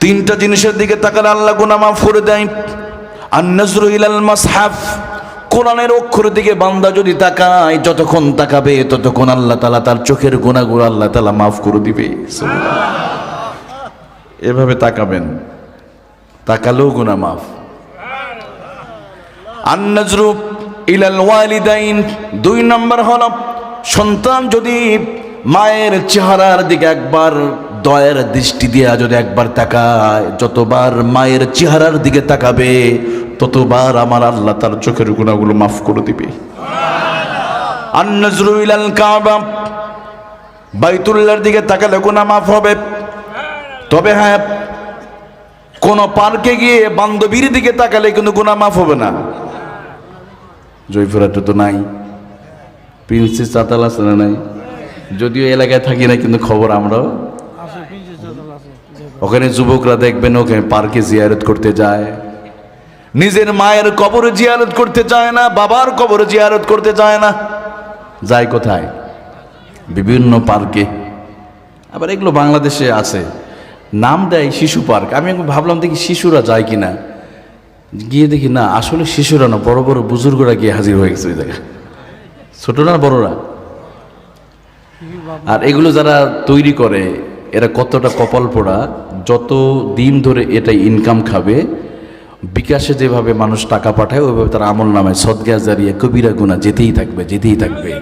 তিনটা জিনিসের দিকে তাকালে আল্লাহ গুনা মাফ করে দেয়। আর নজরু ইলাল মাসহাফ কোরআনের অক্ষরের দিকে বান্দা যদি তাকায়, যতক্ষণ তাকাবে, ততক্ষণ আল্লাহ তালা তার চোখের গুণাগুলো আল্লাহ তালা মাফ করে দিবে। এভাবে তাকাবেন, তাকালেও গুনাহ মাফ। আন্নাজরু ইলাল ওয়ালিদাইন, দুই নম্বর হল সন্তান যদি মায়ের চেহারার দিকে একবার দয়ের দৃষ্টি দিয়ে যদি একবার তাকায়, যতবার মায়ের চেহারার দিকে তাকাবে, ততবার আমার আল্লাহ তার চোখের গুণাগুলো মাফ করে দিবে। আন্নাজরু ইলাল কাবা, বাইতুল্লাহর দিকে তাকালে গুনাহ মাফ হবে। তবে হ্যাঁ কোন পার্কে গিয়ে বান্ধবীর দিকে তাকালে কিন্তু গুনাহ মাফ হবে না। জয়পুরহাটে তো নাই। প্রিন্সেস চাতাল আছে নাই? যদিও এলাকায় থাকি না কিন্তু খবর আমরাও। ওখানে যুবকরা দেখবেন, ওখানে পার্কে জিয়ারত করতে যায়। নিজের মায়ের কবরে জিয়ারত করতে চায় না, বাবার কবর জিয়ারত করতে চায় না। যায় কোথায়? বিভিন্ন পার্কে। আবার এগুলো বাংলাদেশে আছে। নাম দেয় শিশু পার্ক। আমি ভাবলাম, দেখি শিশুরা যায় কি না গিয়ে দেখি, না, আসলে শিশুরা না, বড় বড় বুজুর্গরা গিয়ে হাজির হয়ে গেছে ওই জায়গায়। ছোটরা বড়রা? আর এগুলো যারা তৈরি করে, এরা কতটা কপাল পোড়া, যত দিন ধরে এটা ইনকাম খাবে, বিকাশে যেভাবে মানুষ টাকা পাঠায়, ওইভাবে তার আমল নামায়। সদগা জারিয়া, কবিরা গুণা যেতেই থাকবে যেতেই থাকবে।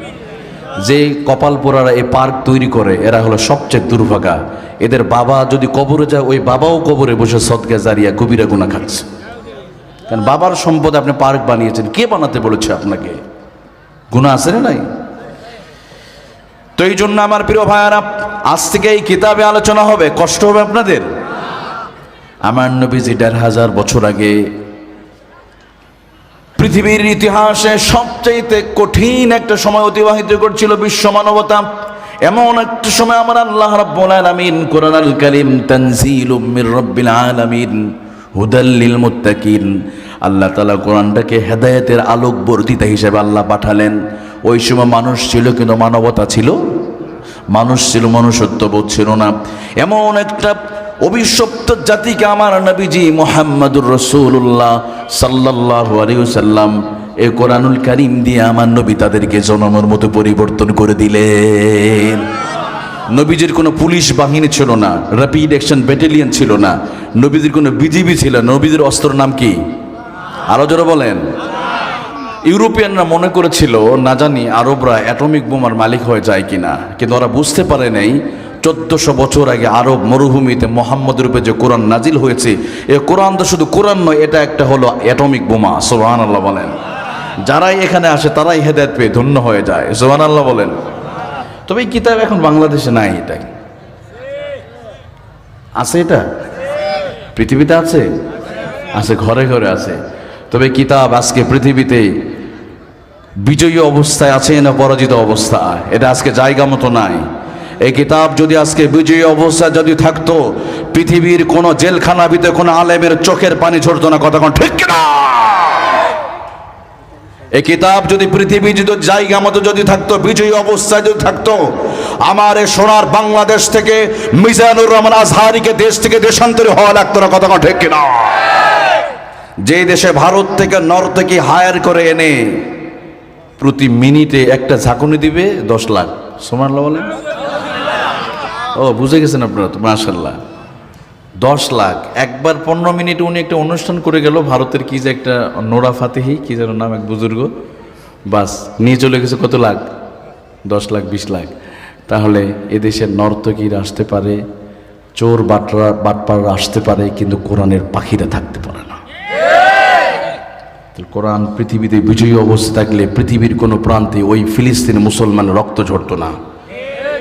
যে কপাল পোড়ারা এই পার্ক তৈরি করে, এরা হলো সবচেয়ে দুর্ভাগা। এদের বাবা যদি কবরে যায়, ওই বাবাও কবরে বসে সদগা জারিয়া, কবিরা গুণা খাচ্ছে। কারণ বাবার সম্পদ আপনি পার্ক বানিয়েছেন, কে বানাতে বলেছে আপনাকে? গুণা আছে না নাই? তো এই জন্য আমার প্রিয় ভাইয়ারা, আজ থেকে এই কিতাবে আলোচনা হবে। কষ্ট হবে আপনাদের? আমার নবীজি দেড় হাজার বছর আগে পৃথিবীর ইতিহাসে সবচাইতে কঠিন একটা সময় অতিবাহিত করছিল বিশ্ব মানবতা। এমন একটা সময় আমার আল্লাহ রাব্বুল আলামিন কোরআন আল কারীম তানজিলুম মির রাব্বিল আলামিন হুদাল্লিল মুত্তাকিন। আল্লাহ তালা কোরআনটাকে হেদায়েতের আলোক বর্তিতা হিসেবে আল্লাহ পাঠালেন। ওই সময় মানুষ ছিল কিন্তু মানবতা ছিল। মানুষ ছিল, মনুষ্যত্ববোধ ছিল না। এমন একটা অভিশপ্ত জাতিকে আমার নবীজি মোহাম্মদুর রসুল্লাহ সাল্লাহ আলিউসাল্লাম এ কোরআনুল কারিম দিয়ে আমার নবী তাদেরকে জনমের মতো পরিবর্তন করে দিলেন। নবীজির কোনো পুলিশ বাহিনী ছিল না র্যাপিড অ্যাকশন ব্যাটালিয়ন ছিল না। নবীজির কোনো বিজিবি ছিল না। নবীজির অস্ত্র নাম কি? আরও জোরে বলেন। ইউরোপিয়ানরা মনে করেছিল, না জানি আরবরা অ্যাটমিক বোমার মালিক হয়ে যায় কিনা। কিন্তু ওরা বুঝতে পারে নাই, চোদ্দশো বছর আগে আরব মরুভূমিতে মোহাম্মদ রূপে যে কোরআন নাজিল হয়েছে, এ কোরআন তো শুধু কোরআন নয়, এটা একটা হলো অ্যাটমিক বোমা। সোহান আল্লাহ বলেন। যারাই এখানে আসে, তারাই হেদায়ত পেয়ে ধন্য হয়ে যায়। সোহান আল্লাহ বলেন। তবে এই কিতাব এখন বাংলাদেশে নাই এটা। আছে এটা? পৃথিবীতে আছে? আছে, ঘরে ঘরে আছে। তবে কিতাব আজকে পৃথিবীতে বিজয়ী অবস্থায় আছে না পরাজিত অবস্থা এটা আজকে জায়গা মতো নাই। এই কিতাব যদি আজকে বিজয়ী অবস্থায় যদি থাকতো, পৃথিবীর কোন জেলখানা ভিতরে কোনো আলেমের চোখের পানি ঝরতো না কোন, ঠিক না এই কিতাব যদি পৃথিবী যদি জায়গা মতো যদি থাকতো, বিজয়ী অবস্থায় যদি থাকতো, আমার এ সোনার বাংলাদেশ থেকে মিজানুর রহমান আজহারিকে দেশ থেকে দেশান্তরে হওয়া লাগতো না কোন, ঠিক কিনা? যে দেশে ভারত থেকে নর থেকে হায়ার করে এনে প্রতি মিনিটে একটা ঝাঁকুনি দিবে, দশ লাখ। সোমাল্লা বলেন। ও, বুঝে গেছেন আপনারা তো মাশাল্লাহ দশ লাখ। একবার পনেরো মিনিট উনি একটা অনুষ্ঠান করে গেল, ভারতের কি যে একটা নোরা ফাতেহি, কি যেন নাম এক বুজুর্গ। বাস, নিয়ে চলে গেছে কত লাখ? দশ লাখ, বিশ লাখ। তাহলে এদেশের নর্তকীরা আসতে পারে, চোর বাটরা বাটপাড়রা আসতে পারে, কিন্তু কোরআনের পাখিরা থাকতে পারে কোরআন, পৃথিবীতে বিজয়ী অবস্থা থাকলে পৃথিবীর কোনো প্রান্তে ওই ফিলিস্তিন মুসলমান রক্ত ঝরত না।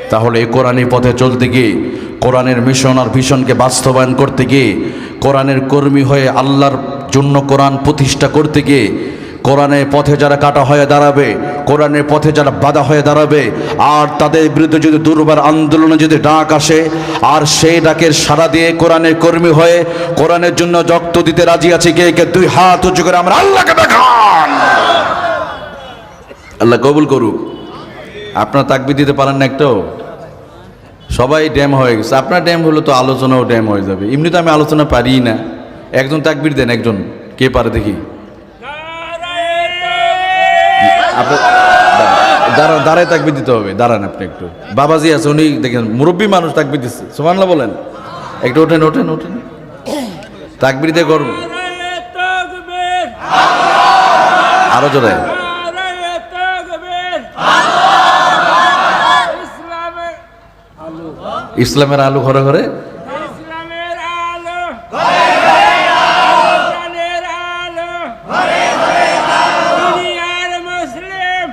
তাহলে এই কোরআনের পথে চলতে গিয়ে, কোরআনের মিশন আর ভিশনকে বাস্তবায়ন করতে গিয়ে, কোরআনের কর্মী হয়ে আল্লাহর জন্য কোরআন প্রতিষ্ঠা করতে গিয়ে কোরআনের পথে যারা কাটা হয়ে দাঁড়াবে, কোরআনের পথে যারা বাধা হয়ে দাঁড়াবে, আর তাদের বিরুদ্ধে যদি দুর্বার আন্দোলনে যদি ডাক আসে, আর সেই ডাকের সাড়া দিয়ে কোরআনের কর্মী হয়ে কোরআনের জন্য রক্ত দিতে রাজি আছে কে কে দুই হাত উঁচু করে আমরা আল্লাহকে দেখান। আল্লাহ কবুল করুক। আপনার তাকবি দিতে পারেন না একটাও? সবাই ড্যাম হয়ে গেছে। আপনার ড্যাম হলো তো আলোচনাও ড্যাম হয়ে যাবে। এমনি তো আমি আলোচনা পারি না। একজন তাকবির দেন একজন। কে পারে দেখি? দাঁড়ান, দাঁড়ায় তাকবির দিতে হবে। দাঁড়ান আপনি একটু। বাবাজি আছে, উনি দেখেন, মুরব্বী মানুষ তাকবির দিচ্ছে। সোমানলা বলেন। একটু ওঠেন ওঠেন ওঠেন। তাকবির দিয়ে করব নারায়ে তাকবীর আরও জোরে। ইসলামের আলু ঘরে ঘরে ইসলামের আলো ইসলামের আলো দুনিয়ার মুসলিম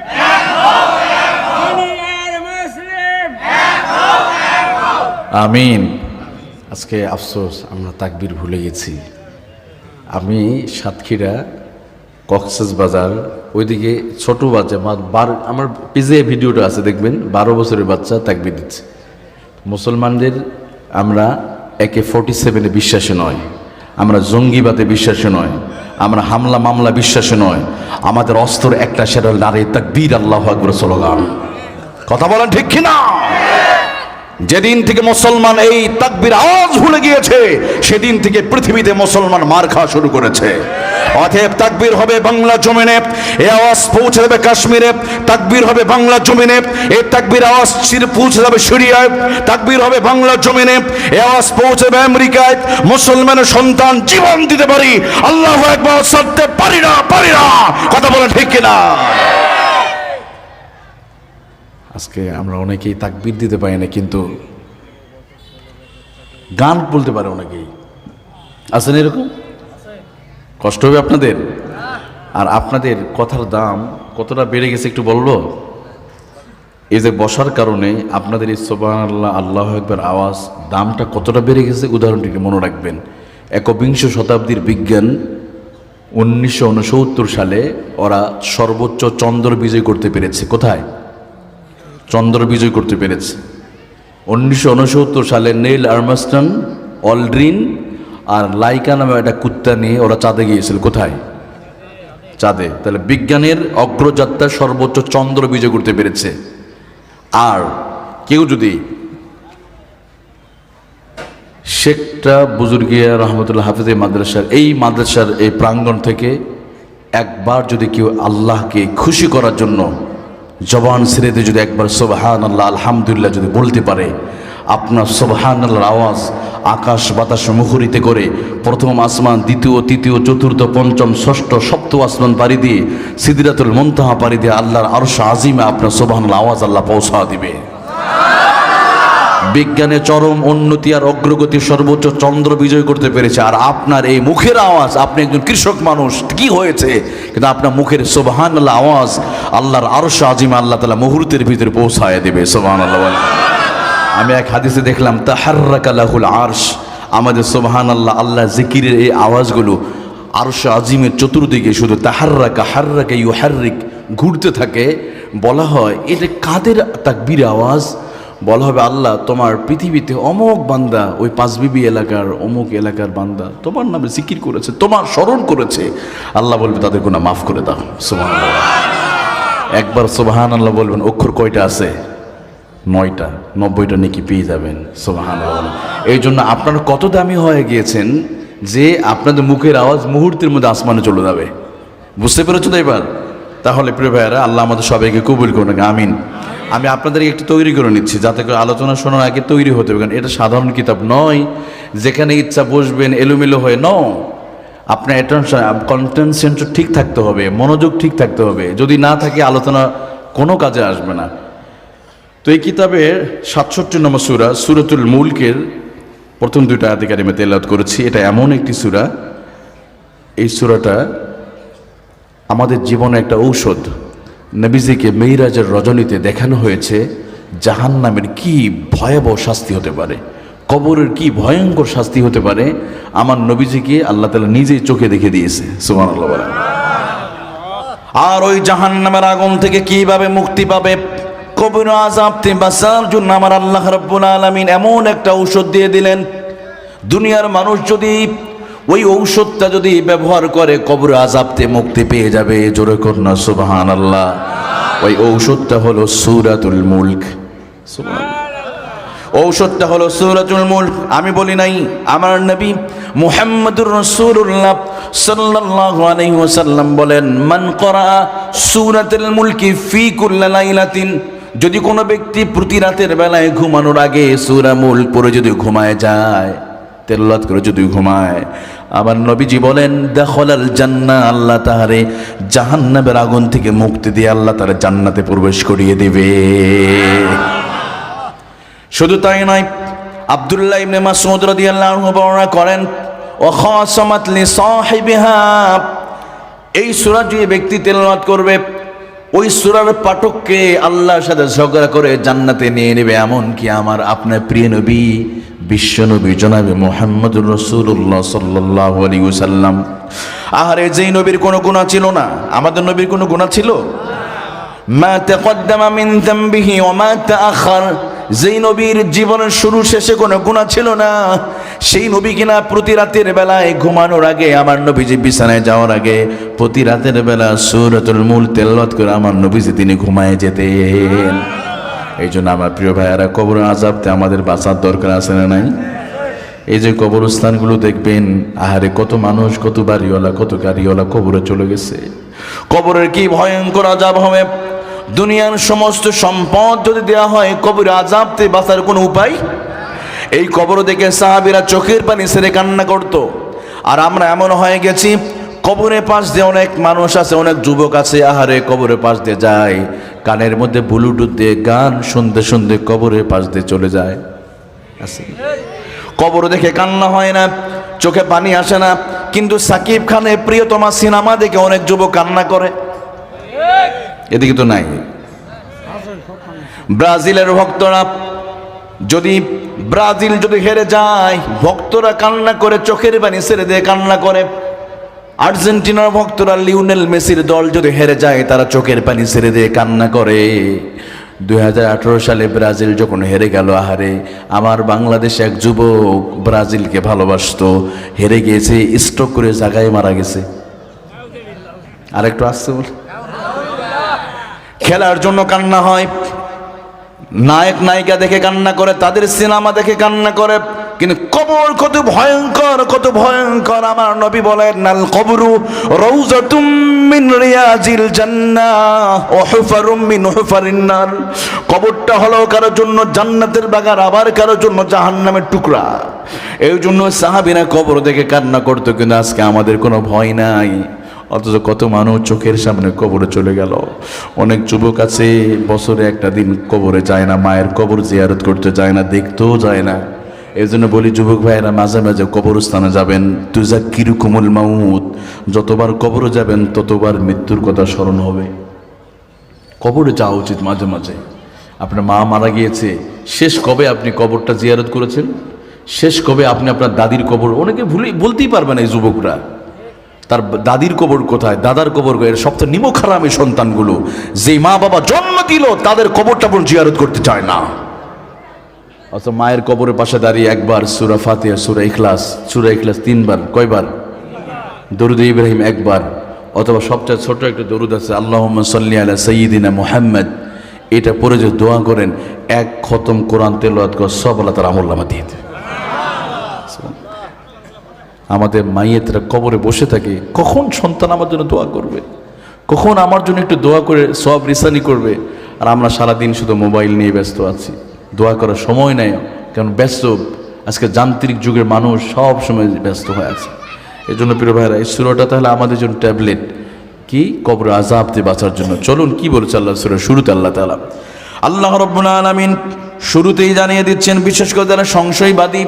দুনিয়ার মুসলিম আমিন। আজকে আফসোস, আমরা তাকবির ভুলে গেছি। আমি সাতক্ষীরা কক্সেস বাজার, ওইদিকে ছোট বাচ্চা বার আমার পিজে ভিডিওটা আছে, দেখবেন, বারো বছরের বাচ্চা তাকবির দিচ্ছে। মুসলমানদের আমরা একে ফোর্টি সেভেনে বিশ্বাসী নয়, আমরা জঙ্গিবাদে বিশ্বাসী নয়, আমরা হামলা মামলা বিশ্বাসী নয়, আমাদের অস্ত্র একটা সেটা নারে তাকবীর আল্লাহ আকবর স্লোগান কথা বলেন ঠিক কিনা? যেদিন থেকে মুসলমান এই তাকবির আওয়াজ ভুলে গিয়েছে, সেদিন থেকে পৃথিবীতে মুসলমান মার খাওয়া শুরু করেছে। অতএব তাকবির হবে বাংলা জমিনে, এ আওয়াজ পৌঁছে যাবে কাশ্মীরে, তাকবির হবে বাংলা জমিনে এই তাকবির আওয়াজ পৌঁছে যাবে সিরিয়ায়, তাকবির হবে বাংলা জমিনে, এ আওয়াজ পৌঁছে যাবে আমেরিকায় মুসলমানের সন্তান জীবন দিতে পারি, আল্লাহ একবার সত্যি পারি না পারি না। কথা বলে ঠিক কিনা? আজকে আমরা অনেকেই তাকবির দিতে পারি না, কিন্তু গান বলতে পারে অনেকেই। আছেন এরকম? কষ্ট হবে আপনাদের? আর আপনাদের কথার দাম কতটা বেড়ে গেছে একটু বলব? এই যে বসার কারণে আপনাদের এই আল্লাহ আল্লাহ একবার আওয়াজ দামটা কতটা বেড়ে গেছে? উদাহরণটিকে মনে রাখবেন। একবিংশ শতাব্দীর বিজ্ঞান উনিশশো উনসত্তর সালে ওরা সর্বোচ্চ চন্দ্র বিজয় করতে পেরেছে। কোথায়? চন্দ্র বিজয় করতে পেরেছে। উনিশশো উনসত্তর সালে নেইল আর্মাস্টন অলড্রিন আর লাইকা নামে একটা কুত্তা নিয়ে ওরা চাঁদে গিয়েছিল। কোথায়? চাঁদে। তাহলে বিজ্ঞানের অগ্রযাত্রা সর্বোচ্চ চন্দ্র বিজয় করতে পেরেছে। আর কেউ যদি শেখটা বুজুর্গিয়া রহমতুল্লাহ হাফিজ মাদ্রাসার এই মাদ্রাসার এই প্রাঙ্গণ থেকে একবার যদি কেউ আল্লাহকে খুশি করার জন্য জবান সিরেতে যদি একবার সোবাহান আল্লাহ আলহামদুলিল্লাহ যদি বলতে পারে, আপনার সোবহান আল্লাহর আওয়াজ আকাশ বাতাস মুখরিতে করে প্রথম আসমান, দ্বিতীয়, তৃতীয়, চতুর্থ, পঞ্চম, ষষ্ঠ সপ্ত আসমান পাড়ি দিয়ে সিদিরাতুল মন্তাহা পাড়ি দিয়ে আল্লাহর আরশ আজিমে আপনার সোবাহান আওয়াজ আল্লাহ পৌঁছা দিবে। বিজ্ঞানে চরম উন্নতি আর অগ্রগতি সর্বোচ্চ চন্দ্র বিজয় করতে পেরেছে। আর আপনার এই মুখের আওয়াজ, আপনি একজন কৃষক মানুষ, কি হয়েছে? কিন্তু আপনার মুখের সোবাহান আল্লাহ আওয়াজ আল্লাহর আরশ আজিম আল্লাহ তালা মুহূর্তের ভিতরে পৌঁছায় দেবে সোবাহান আল্লাহ। আমি এক হাদিসে দেখলাম তাহার্রাকালাহুল আরশ। আমাদের সোবাহান আল্লাহ আল্লাহ জিকিরের এই আওয়াজগুলো আরশ আজিমের চতুর্দিকে শুধু তাহার্রাকা, হার্রাকা ইউ হার্রিক ঘুরতে থাকে। বলা হয়, এটা কাদের তাকবীর আওয়াজ? বলা হবে, আল্লাহ, তোমার পৃথিবীতে অমুক বান্দা, ওই পাঁচবিবি এলাকার অমুক এলাকার বান্দা, তোমার নামে জিকির করেছে, তোমার স্মরণ করেছে। আল্লাহ বলবে, তাদের গুণা মাফ করে দাও। সোহান একবার সুবাহান আল্লাহ বলবেন, অক্ষর কয়টা আছে? নয়টা, নব্বইটা নাকি পেয়ে যাবেন সোবাহান এই জন্য আপনারা কত দামি হয়ে গিয়েছেন যে আপনাদের মুখের আওয়াজ মুহূর্তের মধ্যে আসমানে চলে যাবে। বুঝতে পেরেছ তো এবার? তাহলে প্রিয় ভাইয়ারা, আল্লাহ আমাদের সবাইকে কবুল করুন, আমিন। আমি আপনাদেরকে একটু তৈরি করে নিচ্ছি, যাতে করে আলোচনা শোনার আগে তৈরি হতে হবে, কারণ এটা সাধারণ কিতাব নয়। যেখানে ইচ্ছা বসবেন, এলোমেলো হয়ে, ন। আপনার অ্যাটেনশন কনসেন্ট্রেট ঠিক থাকতে হবে, মনোযোগ ঠিক থাকতে হবে। যদি না থাকে, আলোচনা কোনো কাজে আসবে না। তো এই কিতাবের সাতষট্টি নম্বর সুরা, সুরতুল মুলকের প্রথম দুইটা আধিকারি আমি তেলাওয়াত করেছি। এটা এমন একটি সুরা, এই সুরাটা আমাদের জীবনে একটা ঔষধ নবীজিকে মেইরাজের রজনীতে দেখানো হয়েছে জাহান নামের কি ভয়াবহ শাস্তি হতে পারে, কবরের কি ভয়ঙ্কর শাস্তি হতে পারে, আমার নবীজিকে আল্লাহ তালা নিজেই চোখে দেখে দিয়েছে সুমান আর ওই জাহান নামের আগুন থেকে কীভাবে মুক্তি পাবে? কবির আজাব থেকে বাঁচার জন্য আমার আল্লাহ রাব্বুল আলামিন এমন একটা ঔষধ দিয়ে দিলেন। দুনিয়ার মানুষ যদি ওই ঔষধটা যদি ব্যবহার করে, কবর আজাবতে মুক্তি পেয়ে যাবে। জোরে কন্যা সুবহান আল্লাহ ওই ঔষধটা হলো সুরাতুল মুলক। ঔষধটা হলো সুরাতুল মুল্ক। আমি বলি নাই, আমার নবী মুহাম্মদুর রাসূলুল্লাহ সাল্লাল্লাহু আলাইহি ওয়াসাল্লাম বলেন, মান করা সূরাতুল মুলকি ফি কুল্লি লাইলাতিন, যদি কোনো ব্যক্তি প্রতি রাতের বেলায় ঘুমানোর আগে সূরা মুল্ক পড়ে যদি ঘুমায় যায়। তেলাওয়াত করে যদি ঘুমায়। আবার নবীজি বলেন, দেখলাল জান্না আল্লাহ তাহারে জাহান্নাবের আগুন থেকে মুক্তি দিয়ে আল্লাহ তার জান্নাতে প্রবেশ করিয়ে দেবে। শুধু তাই নয়, আব্দুল্লাহ ইবনে মাসউদ রাদিয়াল্লাহু বর্ণনা করেন ও খাসামাত লি সাহিবিহা। এই সূরা যে ব্যক্তি তেলাওয়াত করবে ওই সুরার পাঠককে আল্লাহর সাথে ঝগড়া করে জান্নাতে নিয়ে নেবে এমন কি আমার আপনার প্রিয় নবী, বিশ্ব নবী জনাবে মোহাম্মদ রসুল্লাহ সাল্লাহ আলী সাল্লাম আহারে, যেই নবীর কোনো গুণা ছিল না? আমাদের নবীর কোনো গুণা ছিল? মা তাকদ্দামা মিন যামবিহি ওয়া মা তাআখার। যেই নবীর জীবনের শুরু শেষে কোনো গুণা ছিল না, সেই নবী কিনা প্রতি রাতের বেলায় ঘুমানোর আগে আমার নবীজি বিছানায় যাওয়ার আগে প্রতি রাতের বেলা সূরাতুল মুল তেলাওয়াত করে আমার নবীজি তিনি ঘুমায় যেতেন। এই জন্য আমার প্রিয় ভাইয়ারা, কবর আজাবতে আমাদের বাঁচার দরকার আছে না নাই? এই যে কবরস্থানগুলো দেখবেন, আহারে কত মানুষ, কত বাড়িওয়ালা, কত গাড়িওয়ালা কবরে চলে গেছে। কবরের কি ভয়ঙ্কর আজাব হবে? দুনিয়ার সমস্ত সম্পদ যদি দেওয়া হয়, কবরে আজাবতে বাঁচার কোনো উপায়? এই কবর দেখে সাহাবিরা চোখের পানি সেরে কান্না করতো। আর আমরা এমন হয়ে গেছি, কবরের পাশ দিয়ে অনেক মানুষ আছে, অনেক যুবক আছে, আহারে কবরে পাশ দিয়ে যায়। কানের মধ্যে ব্লুটুথ দিয়ে গান শুনতে শুনতে কবরের পাশ দিয়ে চলে যায়। কবর দেখে কান্না হয় না, চোখে পানি আসে না, কিন্তু সাকিব খানের প্রিয়তমা সিনেমা দেখে অনেক যুবক কান্না করে। এদিকে তো নাই। ব্রাজিলের ভক্তরা যদি ব্রাজিল যদি হেরে যায়, ভক্তরা কান্না করে, চোখের পানি ছেড়ে দিয়ে কান্না করে। আর্জেন্টিনার ভক্তরা লিওনেল মেসির দল যদি হেরে যায়, তারা চোখের পানি ছেড়ে দিয়ে কান্না করে। দুই হাজার আঠারো সালে ব্রাজিল যখন হেরে গেল, আহারে, আমার বাংলাদেশে এক যুবক ব্রাজিলকে ভালোবাসত, হেরে গিয়েছে স্ট্রোক করে জায়গায় মারা গেছে। আরেকটু আসছে বল। খেলার জন্য কান্না হয়। নায়ক, নায়িকা দেখে কান্না করে, তাদের সিনেমা দেখে কান্না করে। কিন্তু কবর কত ভয়ঙ্কর কত ভয়ঙ্কর। আমার নবী বলেন নাল কবরু রৌজাতুম মিন রিয়াজিল জান্নাহ ও হুফারুম মিন হুফারিন নার। কবরটা হলো কারোর জন্য জান্নাতের বাগান আবার কারোর জন্য জাহান্নামের টুকরা। এই জন্য সাহাবিরা কবর দেখে কান্না করতো, কিন্তু আজকে আমাদের কোনো ভয় নাই। অথচ কত মানুষ চোখের সামনে কবরে চলে গেল। অনেক যুবক আছে, বছরে একটা দিন কবরে যায় না, মায়ের কবর জিয়ারত করতে যায় না, দেখতেও যায় না। এই জন্য বলি, যুবক ভাইয়েরা, মাঝে মাঝে কবরস্থানে যাবেন। তুজা কিরুকুমুল মাউত। যতবার কবরে যাবেন, ততবার মৃত্যুর কথা স্মরণ হবে। কবরে যাওয়া উচিত মাঝে মাঝে। আপনার মা মারা গিয়েছে। শেষ কবে আপনি কবরটা জিয়ারত করেছেন? শেষ কবে আপনি আপনার দাদির কবর? অনেকে ভুলে বলতেই পারবেন এই যুবকরা। তার দাদির কবর কোথায়? দাদার কবর? এর নিমক হারামি সন্তানগুলো, যেই মা বাবা জন্ম দিল, তাদের কবরটা পর্যন্ত জিয়ারত করতে চায় না। অথচ মায়ের কবরের পাশে দাঁড়িয়ে একবার সুরা ফাতিহা, সুরা ইখলাস সুরা ইখলাস তিনবার, কয়বার? দরুদ ইব্রাহিম একবার, অথবা সবচেয়ে ছোট একটা দরুদ আছে আল্লাহ সাল্লি আলা সঈদিনা মোহাম্মদ। এটা পরে যে দোয়া করেন, এক খতম কোরআন কর সব আল্লাহ তার আমল্লামা দিয়ে দেবে। আমাদের মাইয়েতরা কবরে বসে থাকে, কখন সন্তান আমার জন্য দোয়া করবে? কখন আমার জন্য একটু দোয়া করে সব রিসানি করবে? আর আমরা সারাদিন শুধু মোবাইল নিয়ে ব্যস্ত আছি। দোয়া করার সময় নেই, কারণ ব্যস্ত। আজকে যান্ত্রিক যুগের মানুষ সব সময় ব্যস্ত হয়ে আছে। এই জন্য প্রিয় ভাইরা এই সুরটা তাহলে আমাদের জন্য ট্যাবলেট। কি? কবর আজাবতে বাঁচার জন্য। চলুন, কি বলেছে আল্লাহ সুরা? শুরুতে আল্লাহ তালা আল্লাহ রব্বুল আলমিন শুরুতেই জানিয়ে দিচ্ছেন, বিশেষ করে যারা সংশয়বাদী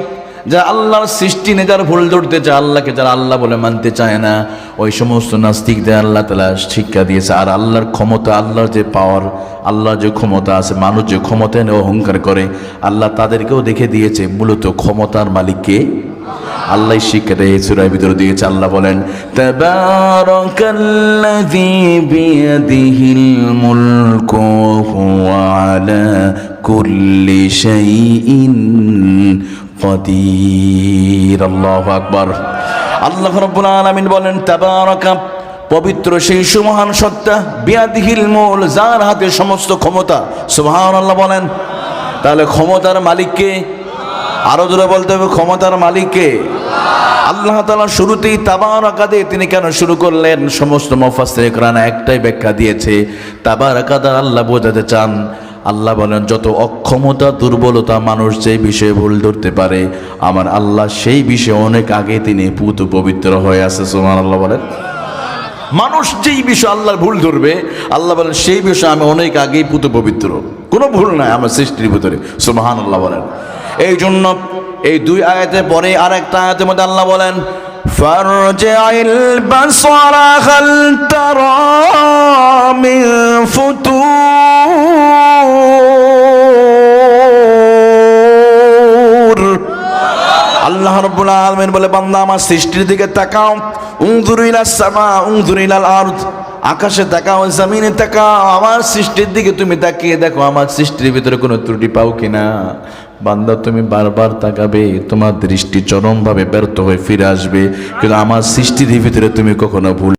যারা আল্লাহর সৃষ্টি নিয়ে যারা ভুল ধরতে চায় আল্লাহকে যারা আল্লাহ বলে মানতে চায় না, ওই সমস্ত নাস্তিকদের আল্লাহ তালা শিক্ষা দিয়েছে। আর আল্লাহর ক্ষমতা, আল্লাহর যে পাওয়ার আল্লাহর যে ক্ষমতা আছে, মানুষ যে ক্ষমতা নিয়ে অহংকার করে, আল্লাহ তাদেরকেও দেখে দিয়েছে। মূলত ক্ষমতার মালিককে আল্লাহ শিক্ষা দেয় সূরার ভিতরে দিয়েছে, আল্লাহ বলেন, তাবারাকাল্লাযী বিয়াদিহিল মুলকু কুল্লি শাইইন কদির আল্লাহু আকবর। আল্লাহ রাব্বুল আলামিন বলেন, তাবারাকা, পবিত্র সেই সুমহান সত্তা, বিয়াদিহিল মুল, যার হাতে সমস্ত ক্ষমতা। সুবহানাল্লাহ বলেন। তাহলে ক্ষমতার মালিককে আরও জোরে বলতে হবে, ক্ষমতার মালিককে আল্লাহ তালা শুরুতেই তাবার আকাদে তিনি কেন শুরু করলেন? সমস্ত কোরআন একটাই ব্যাখ্যা দিয়েছে তাবার আকাদা আল্লাহ বোঝাতে চান। আল্লাহ বলেন যত অক্ষমতা দুর্বলতা মানুষ যে বিষয়ে ভুল ধরতে পারে আমার আল্লাহ সেই বিষয়ে অনেক আগে তিনি পুত পবিত্র হয়ে আছে সোমান আল্লাহ বলেন মানুষ যেই বিষয় আল্লাহর ভুল ধরবে আল্লাহ বলেন সেই বিষয়ে আমি অনেক আগেই পুত পবিত্র কোনো ভুল নাই আমার সৃষ্টির ভিতরে সুমাহান আল্লাহ বলেন এই জন্য এই দুই আয়াতের পরে আর একটা আয়াতের মধ্যে আল্লাহ বলেন فارجع البصر هل ترى من فتور আলামিন বলে, বান্দা, আমার সৃষ্টির দিকে তাকাও। উংদুর ইলাস সামা উংদুরিলাল আকাশে তাকাও, জমিনে তাকাও। আমার সৃষ্টির দিকে তুমি তাকিয়ে দেখো, আমার সৃষ্টির ভিতরে কোনো ত্রুটি পাও কিনা। বান্দা, তুমি বারবার তাকাবে, তোমার দৃষ্টি চরমভাবে ব্যর্থ হয়ে ফিরে আসবে। কিন্তু আমার সৃষ্টির ভিতরে তুমি কখনো ভুল